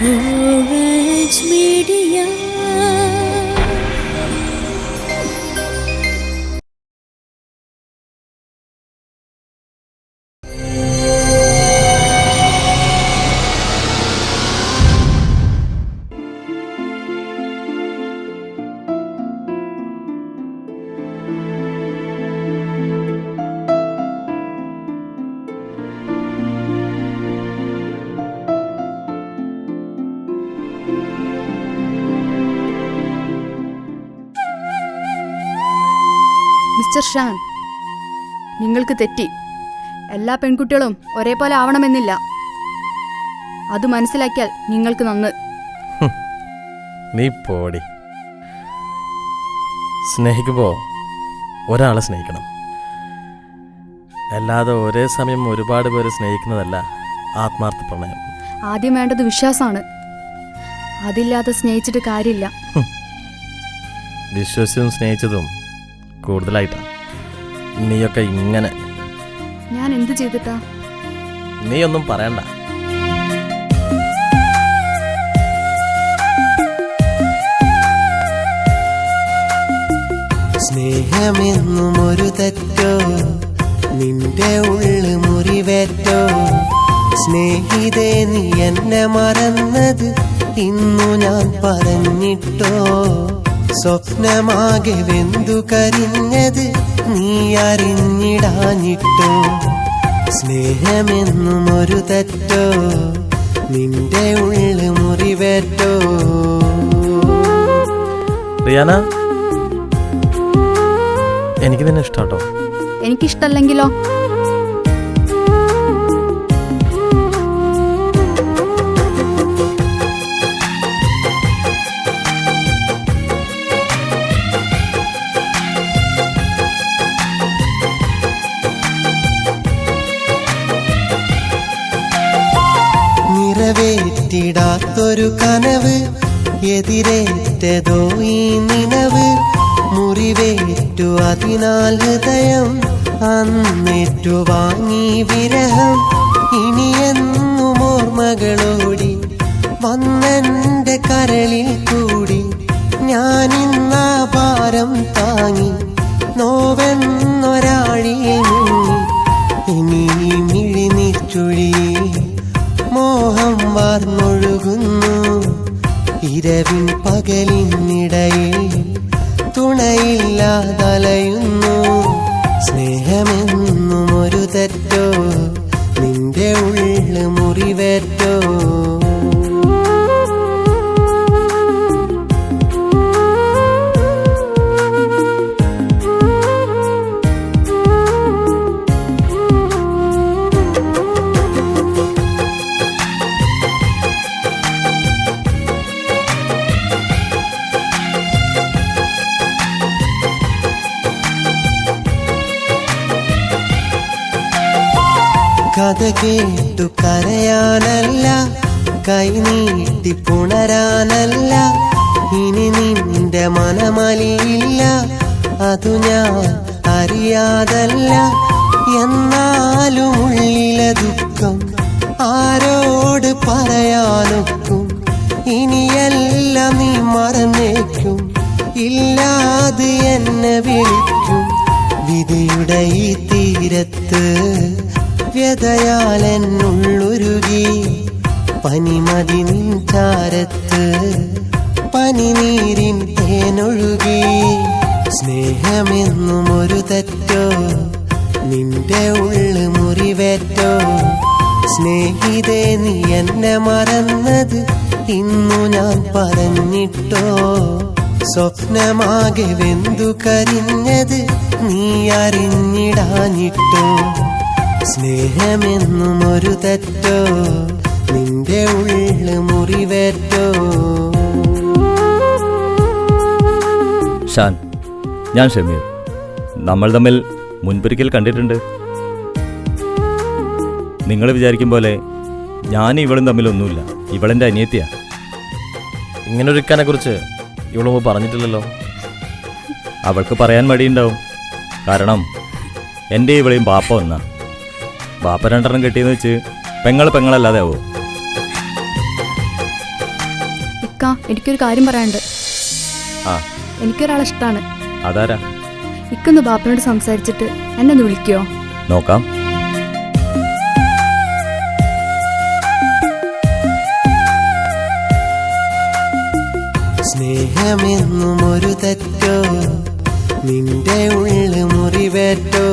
Orange Media. Mister Shaan നിങ്ങൾക്ക് തെറ്റി. എല്ലാ പെൺകുട്ടികളും ഒരേപോലെ ആവണമെന്നില്ല. അത് മനസ്സിലാക്കിയാൽ നിങ്ങൾക്ക് നന്ന്. നീ പോടി. സ്നേഹിക്കുമ്പോൾ ഒരാളെ സ്നേഹിക്കണം. അല്ലാതെ ഒരേ സമയം ഒരുപാട് പേര് സ്നേഹിക്കുന്നതല്ല ആത്മാർത്ഥ പ്രണയം. ആദ്യം വേണ്ടത് വിശ്വാസമാണ്. അതില്ലാതെ സ്നേഹിച്ചിട്ട് കാര്യമില്ല. വിശ്വസിച്ചും സ്നേഹിച്ചതും കൂടുതലായിട്ടാണ് നീയൊക്കെ ഇങ്ങനെ. ഞാൻ എന്ത് ചെയ്തിട്ടാ? ഒന്നും പറയണ്ട. സ്നേഹമെന്നും ഒരു തെറ്റോ നിന്റെ ഉള്ളു മുറിവേറ്റോ. സ്നേഹിതേ നീ എന്നെ മറന്നത് ഇന്നു ഞാൻ പറഞ്ഞിട്ടോ. സ്വപ്നമാകെ വെന്തു കരിഞ്ഞത് നീ അറിഞ്ഞിടാഞ്ഞിട്ടോ? സ്നേഹമെന്നും ഒരു തെറ്റോ? നിന്റെ ഉള്ളു മുറിവേറ്റോ? റിയാന എനിക്ക് തന്നെ ഇഷ്ടാട്ടോ എനിക്കിഷ്ടല്ലെങ്കിലോ? നിറവേറ്റിടാത്തൊരു കനവ് എതിരേറ്റതോ ഈ നിലവ്. മുറിവേറ്റു അതിനാൽ ഹൃദയം അന്നേറ്റു വാങ്ങി വിരഹം. ഇനിയെന്നും ഓർമ്മകളോടി വന്നെന്റെ ഇരവിൻ പകലിനിടയിൽ തുണയില്ലാതലയുന്നു സ്നേഹമെന്നും ഒരു തെറ്റോ? നിന്റെ ഉള്ളു മുറിവേറ്റോ? കഥ കേട്ടു കരയാനല്ല കൈ നീട്ടി പുണരാനല്ല. ഇനി നിന്റെ മനമലിയില്ല അതു ഞാൻ അറിയാതല്ല. എന്നാലും ഉള്ളിലെ ദുഃഖം ആരോട് പറയാനൊക്കും? ഇനിയെല്ലാം നീ മറന്നേക്കും ഇല്ലാതെ എന്നെ വിളിക്കും. വിധിയുടെ ഈ തീരത്ത് വ്യതയാൽ എന്നുള്ളൊരുകി. പനിമതി നിൻ പനിനീരിൻ തേനൊഴുകി. സ്നേഹമെന്നും ഒരു തെറ്റോ? നിന്റെ ഉള്ളു മുറിവേറ്റോ? സ്നേഹിതേ നീ എന്നെ മറന്നത് ഇന്നു ഞാൻ പറഞ്ഞിട്ടോ? സ്വപ്നമാകെ വെന്തു കരിഞ്ഞത് നീ അറിഞ്ഞിടാഞ്ഞിട്ടോ? സ്നേഹമെന്നും ഒരു തെറ്റോ? നിന്റെ ഉള്ളു മുറിവേറ്റോ? ഷാൻ ഞാൻ ഷമീർ. നമ്മൾ തമ്മിൽ മുൻപൊരിക്കൽ കണ്ടിട്ടുണ്ട്. നിങ്ങൾ വിചാരിക്കും പോലെ ഞാൻ ഇവളും തമ്മിലൊന്നുമില്ല. ഇവളെന്റെ അനിയത്തിയാ. ഇങ്ങനൊരുക്കാനെ കുറിച്ച് ഇവളും പറഞ്ഞിട്ടില്ലല്ലോ. അവൾക്ക് പറയാൻ മടിയുണ്ടാവും. കാരണം എന്റെ ഇവളെയും പാപ്പ ഒന്നാ. ബാപ്പ രണ്ടെണ്ണം കെട്ടിയെന്ന് വെച്ച് പെങ്ങൾ പെങ്ങളല്ലാതെ ആവോ ഇക്ക എനിക്കൊരു കാര്യം പറയാനുണ്ട്. ആ. എനിക്കൊരാളെ ഇഷ്ടമാണ് അതാരാ? ഇക്കൊന്ന് ബാപ്പനോട് സംസാരിച്ചിട്ട് എന്നെ ഒന്ന് വിളിക്കോ. നോക്കാം. സ്നേഹമെന്നും ഒരു തെറ്റോ? നിന്റെ ഉള്ളു മുറിവേറ്റോ?